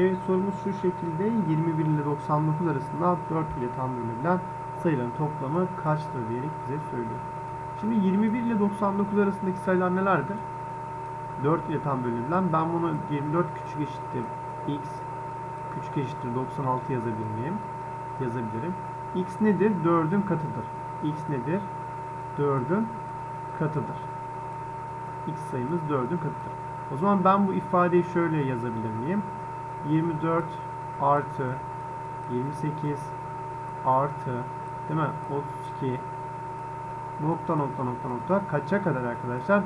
Evet sorumuz şu şekilde 21 ile 99 arasında 4 ile tam bölünebilen sayıların toplamı kaçtır diyerek bize söylüyor. Şimdi 21 ile 99 arasındaki sayılar nelerdir? 4 ile tam bölünebilen ben bunu 24 küçük eşittir x küçük eşittir 96 yazabilir miyim? Yazabilirim. x nedir? 4'ün katıdır. x nedir? 4'ün katıdır. x sayımız 4'ün katıdır. O zaman ben bu ifadeyi şöyle yazabilir miyim? 24 artı 28 artı değil mi? 32 nokta nokta nokta nokta kaça kadar arkadaşlar?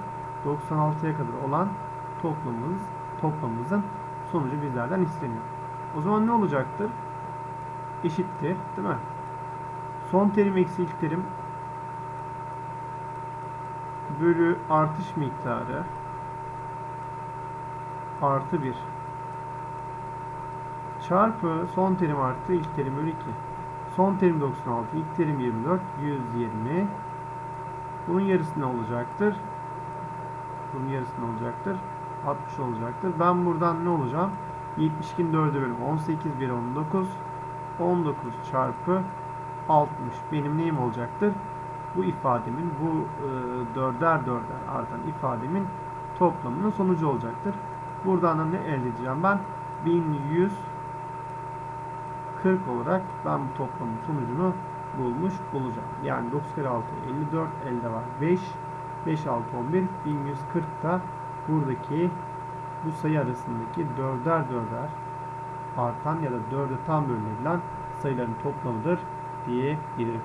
96'ya kadar olan toplamımız toplamımızın sonucu bizlerden isteniyor. O zaman ne olacaktır? Eşittir, değil mi? Son terim eksi ilk terim bölü artış miktarı artı 1 çarpı son terim artı ilk terim bölü 2. Son terim 96, ilk terim 24, 120. Bunun yarısı ne olacaktır? Bunun yarısı ne olacaktır? 60 olacaktır. Ben buradan ne olacağım? 72'nin 4'ü bölüm 18, 1, 19. 19 çarpı 60 benim neyim olacaktır? Bu ifademin, bu e, dörder dörder artan ifademin toplamının sonucu olacaktır. Buradan da ne elde edeceğim ben? 1100 40 olarak ben bu toplamın sonucunu bulmuş olacağım. Yani 9 kere 6 54 elde var 5 5 6 11 1140 da buradaki bu sayı arasındaki dörder dörder artan ya da dörde tam bölünebilen sayıların toplamıdır diyebilirim.